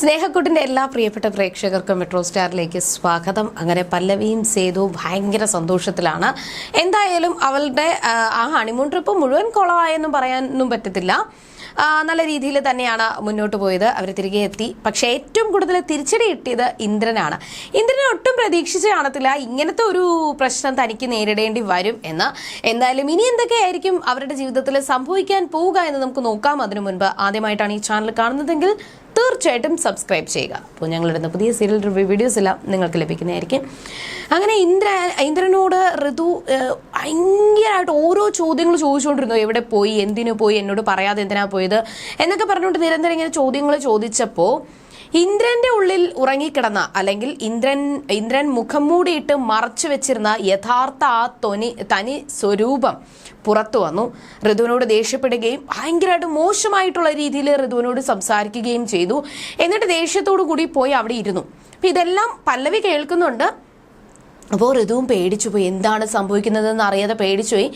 സ്നേഹക്കുട്ടിന്റെ എല്ലാ പ്രിയപ്പെട്ട പ്രേക്ഷകർക്കും മെട്രോ സ്റ്റാറിലേക്ക് സ്വാഗതം. അങ്ങനെ പല്ലവിയും സേതു ഭയങ്കര സന്തോഷത്തിലാണ്. എന്തായാലും അവളുടെ ആ, ഹണിമൂൺ ട്രിപ്പ് മുഴുവൻ കുളമായെന്നും പറയാനൊന്നും പറ്റത്തില്ല. നല്ല രീതിയിൽ തന്നെയാണ് മുന്നോട്ട് പോയത്. അവർ തിരികെ എത്തി. പക്ഷേ ഏറ്റവും കൂടുതൽ തിരിച്ചടി കിട്ടിയത് ഇന്ദ്രനാണ്. ഇന്ദ്രനെ ഒട്ടും പ്രതീക്ഷിച്ച് കാണത്തില്ല. ഇങ്ങനത്തെ ഒരു പ്രശ്നം തനിക്ക് നേരിടേണ്ടി വരും എന്ന്. എന്തായാലും ഇനി എന്തൊക്കെയായിരിക്കും അവരുടെ ജീവിതത്തിൽ സംഭവിക്കാൻ പോവുക എന്ന് നമുക്ക് നോക്കാം. അതിനു മുൻപ് ആദ്യമായിട്ടാണ് ഈ ചാനൽ കാണുന്നതെങ്കിൽ തീർച്ചയായിട്ടും സബ്സ്ക്രൈബ് ചെയ്യുക. അപ്പോൾ ഞങ്ങളിടുന്ന പുതിയ സീരിയൽ റിവ്യൂ വീഡിയോസ് എല്ലാം നിങ്ങൾക്ക് ലഭിക്കുന്നതായിരിക്കും. അങ്ങനെ ഇന്ദ്ര ഇന്ദ്രനോട് ഋതു ഭയങ്കരമായിട്ട് ഓരോ ചോദ്യങ്ങൾ ചോദിച്ചുകൊണ്ടിരുന്നു. എവിടെ പോയി? എന്തിനു പോയി? എന്നോട് പറയാതെ എന്തിനാ പോയത്. എന്നൊക്കെ പറഞ്ഞുകൊണ്ട് നിരന്തരം ഇങ്ങനെ ചോദ്യങ്ങൾ ചോദിച്ചപ്പോൾ ഇന്ദ്രന്റെ ഉള്ളിൽ ഉറങ്ങിക്കിടന്ന അല്ലെങ്കിൽ ഇന്ദ്രൻ ഇന്ദ്രൻ മുഖം മൂടിയിട്ട് മറച്ചു വെച്ചിരുന്ന യഥാർത്ഥ ആ തൊനി തനി സ്വരൂപം പുറത്തു വന്നു. ഋതുവിനോട് ദേഷ്യപ്പെടുകയും ഭയങ്കരമായിട്ട് മോശമായിട്ടുള്ള രീതിയിൽ ഋതുവിനോട് സംസാരിക്കുകയും ചെയ്തു. എന്നിട്ട് ദേഷ്യത്തോടു കൂടി പോയി അവിടെ ഇരുന്നു. അപ്പൊ ഇതെല്ലാം പല്ലവി കേൾക്കുന്നുണ്ട്. അപ്പോൾ ഋതുവും പേടിച്ചു പോയി. എന്താണ് സംഭവിക്കുന്നതെന്ന് അറിയാതെ പേടിച്ചുപോയി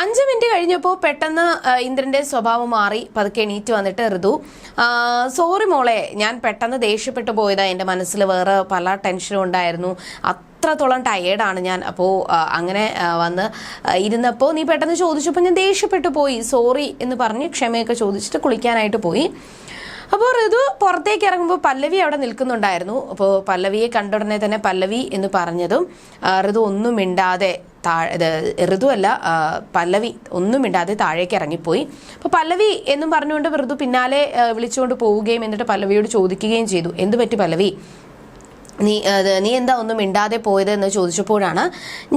അഞ്ച് മിനിറ്റ് കഴിഞ്ഞപ്പോൾ പെട്ടെന്ന് ഇന്ദ്രന്റെ സ്വഭാവം മാറി. പതുക്കെ എണീറ്റ് വന്നിട്ട് ഋതു സോറി മോളെ ഞാൻ പെട്ടെന്ന് ദേഷ്യപ്പെട്ടു പോയതാ. എന്റെ മനസ്സിൽ വേറെ പല ടെൻഷനും ഉണ്ടായിരുന്നു. അത്രത്തോളം ടയേർഡാണ് ഞാൻ. അപ്പോൾ അങ്ങനെ വന്ന് ഇരുന്നപ്പോൾ നീ പെട്ടെന്ന് ചോദിച്ചപ്പോൾ ഞാൻ ദേഷ്യപ്പെട്ടു പോയി. സോറി എന്ന് പറഞ്ഞ് ക്ഷമയൊക്കെ ചോദിച്ചിട്ട് കുളിക്കാനായിട്ട് പോയി. അപ്പോൾ ഋതു പുറത്തേക്ക് ഇറങ്ങുമ്പോൾ പല്ലവി അവിടെ നിൽക്കുന്നുണ്ടായിരുന്നു. അപ്പോൾ പല്ലവിയെ കണ്ടുടനെ തന്നെ പല്ലവി എന്ന് പറഞ്ഞതും ഋതു ഒന്നും മിണ്ടാതെ താഴെ ഇത് ഋതു അല്ല പല്ലവി ഒന്നും മിണ്ടാതെ താഴേക്ക് ഇറങ്ങിപ്പോയി. അപ്പോൾ പല്ലവി എന്നും പറഞ്ഞുകൊണ്ട് ഋതു പിന്നാലെ വിളിച്ചുകൊണ്ട് പോവുകയും എന്നിട്ട് പല്ലവിയോട് ചോദിക്കുകയും ചെയ്തു എന്തു പറ്റി പല്ലവി? നീ നീ എന്താ ഒന്നും മിണ്ടാതെ പോയത് എന്ന് ചോദിച്ചപ്പോഴാണ്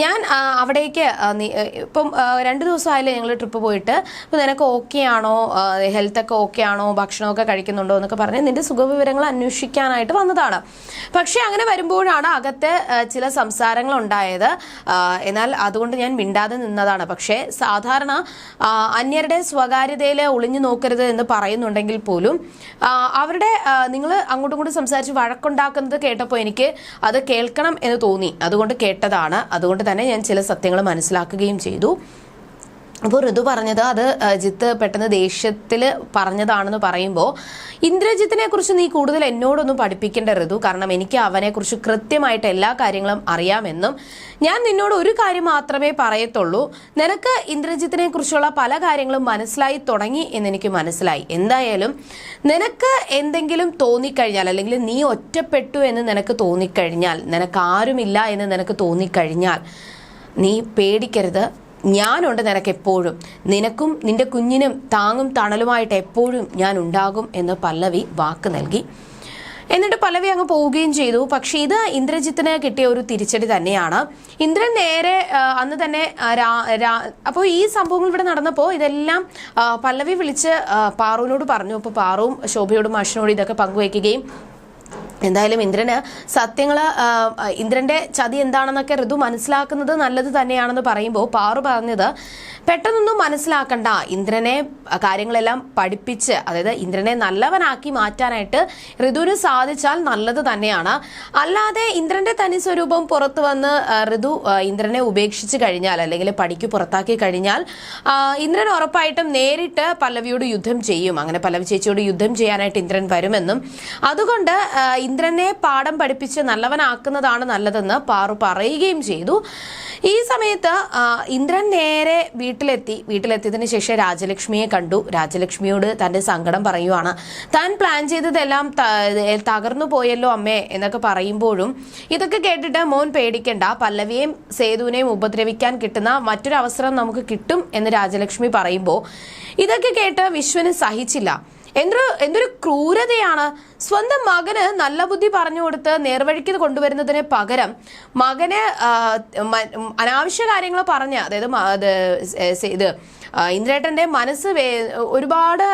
ഞാൻ അവിടേക്ക് ഇപ്പം രണ്ട് ദിവസമായില്ലേ ഞങ്ങൾ ട്രിപ്പ് പോയിട്ട്. അപ്പോൾ നിനക്ക് ഓക്കെ ആണോ? ഹെൽത്തൊക്കെ ഓക്കെ ആണോ? ഭക്ഷണമൊക്കെ കഴിക്കുന്നുണ്ടോ എന്നൊക്കെ പറഞ്ഞ് നിന്റെ സുഖവിവരങ്ങൾ അന്വേഷിക്കാനായിട്ട് വന്നതാണ്. പക്ഷേ അങ്ങനെ വരുമ്പോഴാണ് അകത്ത് ചില സംസാരങ്ങൾ ഉണ്ടായത് എന്നാൽ അതുകൊണ്ട് ഞാൻ മിണ്ടാതെ നിന്നതാണ്. പക്ഷേ സാധാരണ അന്യരുടെ സ്വകാര്യതയിൽ ഒളിഞ്ഞു നോക്കരുത് എന്ന് പറയുന്നുണ്ടെങ്കിൽ പോലും അവരുടെ നിങ്ങൾ അങ്ങോട്ടും ഇങ്ങോട്ടും സംസാരിച്ച് വഴക്കുണ്ടാക്കുന്നത് കേട്ടപ്പോൾ എനിക്ക് അത് കേൾക്കണം എന്ന് തോന്നി. അതുകൊണ്ട് കേട്ടതാണ്. അതുകൊണ്ട് തന്നെ ഞാൻ ചില സത്യങ്ങൾ മനസ്സിലാക്കുകയും ചെയ്തു. അപ്പോൾ ഋതു പറഞ്ഞത് അത് ജിത്ത് പെട്ടെന്ന് ദേഷ്യത്തിൽ പറഞ്ഞതാണെന്ന് പറയുമ്പോൾ ഇന്ദ്രജിത്തിനെ കുറിച്ച് നീ കൂടുതൽ എന്നോടൊന്നും പഠിപ്പിക്കേണ്ട ഋതു. കാരണം എനിക്ക് അവനെക്കുറിച്ച് കൃത്യമായിട്ട് എല്ലാ കാര്യങ്ങളും അറിയാമെന്നും ഞാൻ നിന്നോട് ഒരു കാര്യം മാത്രമേ പറയത്തുള്ളൂ. നിനക്ക് ഇന്ദ്രജിത്തിനെ കുറിച്ചുള്ള പല കാര്യങ്ങളും മനസ്സിലായി തുടങ്ങി എന്നെനിക്ക് മനസ്സിലായി. എന്തായാലും നിനക്ക് എന്തെങ്കിലും തോന്നിക്കഴിഞ്ഞാൽ അല്ലെങ്കിൽ നീ ഒറ്റപ്പെട്ടു എന്ന് നിനക്ക് തോന്നിക്കഴിഞ്ഞാൽ നിനക്ക് ആരുമില്ല എന്ന് നിനക്ക് തോന്നിക്കഴിഞ്ഞാൽ നീ പേടിക്കരുത്. ഞാനുണ്ട് നിനക്ക് എപ്പോഴും നിനക്കും നിന്റെ കുഞ്ഞിനും താങ്ങും തണലുമായിട്ട് എപ്പോഴും ഞാൻ ഉണ്ടാകും എന്ന് പല്ലവി വാക്ക് നൽകി. എന്നിട്ട് പല്ലവി അങ്ങ് പോവുകയും ചെയ്തു. പക്ഷേ ഇത് ഇന്ദ്രജിത്തിന് കിട്ടിയ ഒരു തിരിച്ചടി തന്നെയാണ്. ഇന്ദ്രൻ നേരെ അന്ന് തന്നെ അപ്പോൾ ഈ സംഭവങ്ങൾ ഇവിടെ നടന്നപ്പോൾ ഇതെല്ലാം പല്ലവി വിളിച്ച് പാറുവിനോട് പറഞ്ഞു. അപ്പോൾ പാറുവും ശോഭയോടും മാഷിനോടും ഇതൊക്കെ പങ്കുവയ്ക്കുകയും എന്തായാലും ഇന്ദ്രന് സത്യങ്ങൾ ഇന്ദ്രന്റെ ചതി എന്താണെന്നൊക്കെ ഋതു മനസ്സിലാക്കുന്നത് നല്ലത് തന്നെയാണെന്ന് പറയുമ്പോൾ പാറു പറഞ്ഞത് പെട്ടെന്നൊന്നും മനസ്സിലാക്കണ്ട. ഇന്ദ്രനെ കാര്യങ്ങളെല്ലാം പഠിപ്പിച്ച് അതായത് ഇന്ദ്രനെ നല്ലവനാക്കി മാറ്റാനായിട്ട് ഋതുവിന് സാധിച്ചാൽ നല്ലത് തന്നെയാണ്. അല്ലാതെ ഇന്ദ്രന്റെ തനി സ്വരൂപം പുറത്തു വന്ന് ഋതു ഇന്ദ്രനെ ഉപേക്ഷിച്ച് കഴിഞ്ഞാൽ അല്ലെങ്കിൽ പടിക്ക് പുറത്താക്കി കഴിഞ്ഞാൽ ഇന്ദ്രൻ ഉറപ്പായിട്ടും നേരിട്ട് പല്ലവിയോട് യുദ്ധം ചെയ്യും. അങ്ങനെ പല്ലവി ചേച്ചിയോട് യുദ്ധം ചെയ്യാനായിട്ട് ഇന്ദ്രൻ വരുമെന്നും. അതുകൊണ്ട് ഇന്ദ്രനെ പാഠം പഠിപ്പിച്ച് നല്ലവനാക്കുന്നതാണ് നല്ലതെന്ന് പാറു പറയുകയും ചെയ്തു. ഈ സമയത്ത് ഇന്ദ്രൻ നേരെ വീട്ടിലെത്തി. വീട്ടിലെത്തിയതിനു ശേഷം രാജലക്ഷ്മിയെ കണ്ടു. രാജലക്ഷ്മിയോട് തന്റെ സങ്കടം പറയുവാണ്. താൻ പ്ലാൻ ചെയ്തതെല്ലാം തകർന്നു പോയല്ലോ അമ്മേ എന്നൊക്കെ പറയുമ്പോഴും ഇതൊക്കെ കേട്ടിട്ട് മോൻ പേടിക്കണ്ട. പല്ലവിയെയും സേതുവിനെയും ഉപദ്രവിക്കാൻ കിട്ടുന്ന മറ്റൊരു അവസരം നമുക്ക് കിട്ടും എന്ന് രാജലക്ഷ്മി പറയുമ്പോൾ ഇതൊക്കെ കേട്ട് വിശ്വന് സഹിച്ചില്ല. എന്തൊരു എന്തൊരു ക്രൂരതയാണ്. സ്വന്തം മകന് നല്ല ബുദ്ധി പറഞ്ഞു കൊടുത്ത് നേർവഴിക്ക് കൊണ്ടുവരുന്നതിന് പകരം മകന് ആ, മ- അനാവശ്യ കാര്യങ്ങൾ പറഞ്ഞ് അതായത് ഇത് ഇന്ദ്രേട്ടന്റെ മനസ്സ് ഒരുപാട്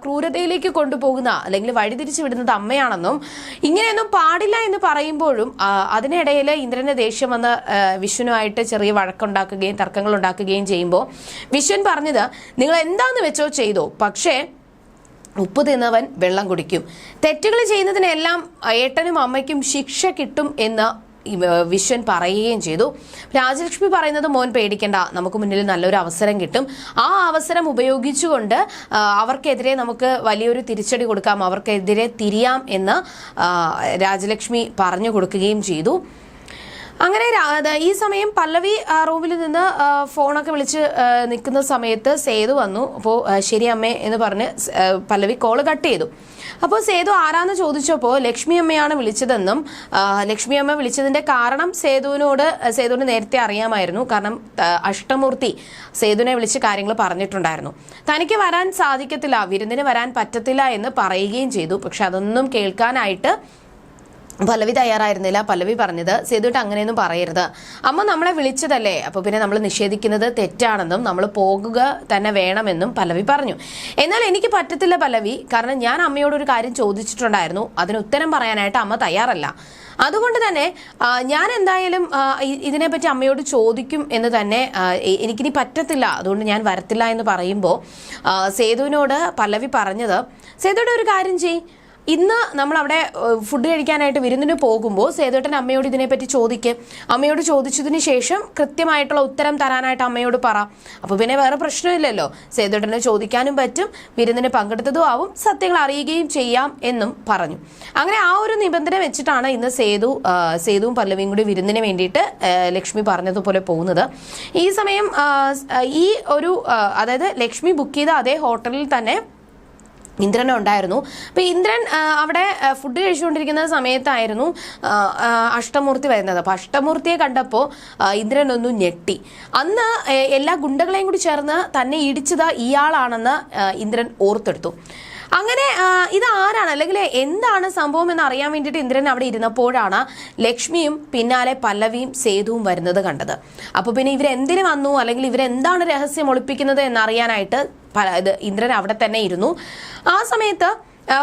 ക്രൂരതയിലേക്ക് കൊണ്ടുപോകുന്ന അല്ലെങ്കിൽ വഴിതിരിച്ചു വിടുന്നത് അമ്മയാണെന്നും ഇങ്ങനെയൊന്നും പാടില്ല എന്ന് പറയുമ്പോഴും അതിനിടയിൽ ഇന്ദ്രന് ദേഷ്യം വന്ന് വിഷ്ണുവായിട്ട് ചെറിയ വഴക്കുണ്ടാക്കുകയും തർക്കങ്ങൾ ഉണ്ടാക്കുകയും ചെയ്യുമ്പോൾ വിശ്വൻ പറഞ്ഞത് നിങ്ങൾ എന്താന്ന് വെച്ചോ ചെയ്തോ പക്ഷേ ഉപ്പ് തിന്നവൻ വെള്ളം കുടിക്കും. തെറ്റുകൾ ചെയ്യുന്നതിനെല്ലാം ഏട്ടനും അമ്മയ്ക്കും ശിക്ഷ കിട്ടും എന്ന് വിശ്വൻ പറയുകയും ചെയ്തു. രാജലക്ഷ്മി പറയുന്നത് മോൻ പേടിക്കണ്ട നമുക്ക് മുന്നിൽ നല്ലൊരു അവസരം കിട്ടും. ആ അവസരം ഉപയോഗിച്ചുകൊണ്ട് അവർക്കെതിരെ നമുക്ക് വലിയൊരു തിരിച്ചടി കൊടുക്കാം അവർക്കെതിരെ തിരിയാം എന്ന് രാജലക്ഷ്മി പറഞ്ഞു കൊടുക്കുകയും ചെയ്തു. അങ്ങനെ ഈ സമയം പല്ലവി റൂമിൽ നിന്ന് ഫോണൊക്കെ വിളിച്ച് നിൽക്കുന്ന സമയത്ത് സേതു വന്നു. അപ്പോൾ ശരി അമ്മേ എന്ന് പറഞ്ഞ് പല്ലവി കോൾ കട്ട് ചെയ്തു. അപ്പോൾ സേതു ആരാന്ന് ചോദിച്ചപ്പോൾ ലക്ഷ്മി അമ്മയാണ് വിളിച്ചതെന്നും ലക്ഷ്മി അമ്മ വിളിച്ചതിന്റെ കാരണം സേതുവിനോട് സേതുവിന് നേരത്തെ അറിയാമായിരുന്നു. കാരണം അഷ്ടമൂർത്തി സേതുവിനെ വിളിച്ച് കാര്യങ്ങൾ പറഞ്ഞിട്ടുണ്ടായിരുന്നു. തനിക്ക് വരാൻ സാധിക്കത്തില്ല വിരുന്നിന് വരാൻ പറ്റത്തില്ല എന്ന് പറയുകയും ചെയ്തു. പക്ഷെ അതൊന്നും കേൾക്കാനായിട്ട് പല്ലവി തയ്യാറായിരുന്നില്ല. പല്ലവി പറഞ്ഞത് സേതുട്ട് അങ്ങനെയൊന്നും പറയരുത്. അമ്മ നമ്മളെ വിളിച്ചതല്ലേ? അപ്പോൾ പിന്നെ നമ്മൾ നിഷേധിക്കുന്നത് തെറ്റാണെന്നും നമ്മൾ പോകുക തന്നെ വേണമെന്നും പല്ലവി പറഞ്ഞു. എന്നാൽ എനിക്ക് പറ്റത്തില്ല പല്ലവി. കാരണം ഞാൻ അമ്മയോട് ഒരു കാര്യം ചോദിച്ചിട്ടുണ്ടായിരുന്നു. അതിന് ഉത്തരം പറയാനായിട്ട് അമ്മ തയ്യാറല്ല. അതുകൊണ്ട് തന്നെ ഞാൻ എന്തായാലും ഇതിനെപ്പറ്റി അമ്മയോട് ചോദിക്കും എന്ന് തന്നെ എനിക്കിനി പറ്റത്തില്ല. അതുകൊണ്ട് ഞാൻ വരത്തില്ല എന്ന് പറയുമ്പോൾ സേതുവിനോട് പല്ലവി പറഞ്ഞത് സേതുവിടെ ഒരു കാര്യം ചെയ് ഇന്ന് നമ്മൾ അവിടെ ഫുഡ് കഴിക്കാനായിട്ട് വിരുന്നിന് പോകുമ്പോൾ സേതുവേട്ടൻ അമ്മയോട് ഇതിനെപ്പറ്റി ചോദിക്കും. അമ്മയോട് ചോദിച്ചതിന് ശേഷം കൃത്യമായിട്ടുള്ള ഉത്തരം തരാനായിട്ട് അമ്മയോട് പറ. അപ്പോൾ പിന്നെ വേറെ പ്രശ്നമില്ലല്ലോ. സേതുവേട്ടനെ ചോദിക്കാനും പറ്റും വിരുന്നിന് പങ്കെടുത്തതും ആവും സത്യങ്ങൾ അറിയുകയും ചെയ്യാം എന്നും പറഞ്ഞു. അങ്ങനെ ആ ഒരു നിബന്ധന വെച്ചിട്ടാണ് ഇന്ന് സേതു സേതുവും പല്ലവിയും കൂടി വിരുന്നിന് വേണ്ടിയിട്ട് ലക്ഷ്മി പറഞ്ഞതുപോലെ പോകുന്നത്. ഈ സമയം ഈ ഒരു അതായത് ലക്ഷ്മി ബുക്ക് ചെയ്ത അതേ ഹോട്ടലിൽ തന്നെ ഇന്ദ്രൻ ഉണ്ടായിരുന്നു. അപ്പൊ ഇന്ദ്രൻ അവിടെ ഫുഡ് കഴിച്ചുകൊണ്ടിരിക്കുന്ന സമയത്തായിരുന്നു അഷ്ടമൂർത്തി വരുന്നത്. അപ്പൊ അഷ്ടമൂർത്തിയെ കണ്ടപ്പോൾ ഇന്ദ്രൻ ഒന്ന് ഞെട്ടി. അന്ന് എല്ലാ ഗുണ്ടകളെയും കൂടി ചേർന്ന് തന്നെ ഇടിച്ചത് ഇയാളാണെന്ന് ഇന്ദ്രൻ ഓർത്തെടുത്തു. അങ്ങനെ ഇത് ആരാണ്? അല്ലെങ്കിൽ എന്താണ് സംഭവം എന്ന് അറിയാൻ വേണ്ടിയിട്ട് ഇന്ദ്രൻ അവിടെ ഇരുന്നപ്പോഴാണ് ലക്ഷ്മിയും പിന്നാലെ പല്ലവിയും സേതുവും വരുന്നത് കണ്ടത്. അപ്പോൾ പിന്നെ ഇവരെന്തിനു വന്നു? അല്ലെങ്കിൽ ഇവരെന്താണ് രഹസ്യം ഒളിപ്പിക്കുന്നത് എന്നറിയാനായിട്ട് ഇത് ഇന്ദ്രൻ അവിടെ തന്നെ ഇരുന്നു. ആ സമയത്ത്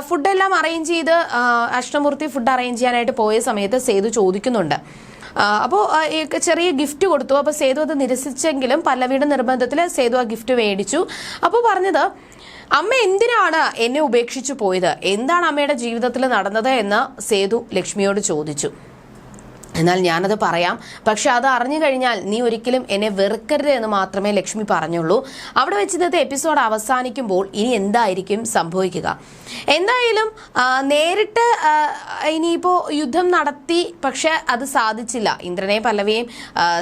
ഫുഡെല്ലാം അറേഞ്ച് ചെയ്ത് അഷ്ടമൂർത്തി ഫുഡ് അറേഞ്ച് ചെയ്യാനായിട്ട് പോയ സമയത്ത് സേതു ചോദിക്കുന്നുണ്ട്. അപ്പോൾ ചെറിയ ഗിഫ്റ്റ് കൊടുത്തു. അപ്പോൾ സേതു അത് നിരസിച്ചെങ്കിലും പല്ലവിയുടെ നിർബന്ധത്തിൽ സേതു ആ ഗിഫ്റ്റ് മേടിച്ചു. അപ്പോൾ പറഞ്ഞത് അമ്മ എന്തിനാണ് എന്നെ ഉപേക്ഷിച്ചു പോയത്? എന്താണ് അമ്മയുടെ ജീവിതത്തിൽ നടന്നത്? എന്ന് സേതു ലക്ഷ്മിയോട് ചോദിച്ചു. എന്നാൽ ഞാനത് പറയാം. പക്ഷെ അത് അറിഞ്ഞു കഴിഞ്ഞാൽ നീ ഒരിക്കലും എന്നെ വെറുക്കരുത് എന്ന് മാത്രമേ ലക്ഷ്മി പറഞ്ഞുള്ളൂ. അവിടെ വെച്ച് ഇന്നത്തെ എപ്പിസോഡ് അവസാനിക്കുമ്പോൾ ഇനി എന്തായിരിക്കും സംഭവിക്കുക? എന്തായാലും നേരിട്ട് ഇനിയിപ്പോൾ യുദ്ധം നടത്തി പക്ഷെ അത് സാധിച്ചില്ല. ഇന്ദ്രനെ പല്ലവിയും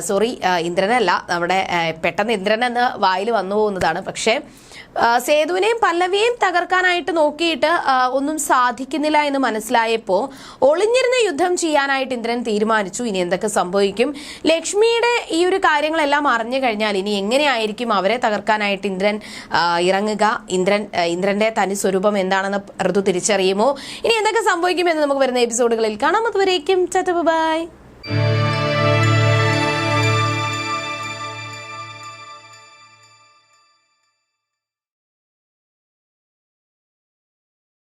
സോറി ഇന്ദ്രനല്ല നമ്മുടെ പെട്ടെന്ന് ഇന്ദ്രൻ എന്ന് വായിൽ വന്നു പോകുന്നതാണ്. പക്ഷേ സേതുവിനെയും പല്ലവിയെയും തകർക്കാനായിട്ട് നോക്കിയിട്ട് ഒന്നും സാധിക്കുന്നില്ല എന്ന് മനസ്സിലായപ്പോൾ ഒളിഞ്ഞിരുന്ന യുദ്ധം ചെയ്യാനായിട്ട് ഇന്ദ്രൻ തീരുമാനിച്ചു. ഇനി എന്തൊക്കെ സംഭവിക്കും? ലക്ഷ്മിയുടെ ഈ ഒരു കാര്യങ്ങളെല്ലാം അറിഞ്ഞു കഴിഞ്ഞാൽ ഇനി എങ്ങനെയായിരിക്കും അവരെ തകർക്കാനായിട്ട് ഇന്ദ്രൻ ഇറങ്ങുക? ഇന്ദ്രൻ ഇന്ദ്രന്റെ തനി സ്വരൂപം എന്താണെന്ന് ഋതു തിരിച്ചറിയുമോ? ഇനി എന്തൊക്കെ സംഭവിക്കുമെന്ന് നമുക്ക് വരുന്ന എപ്പിസോഡുകളിൽ കാണാം. അതുവരേക്കും ബൈ.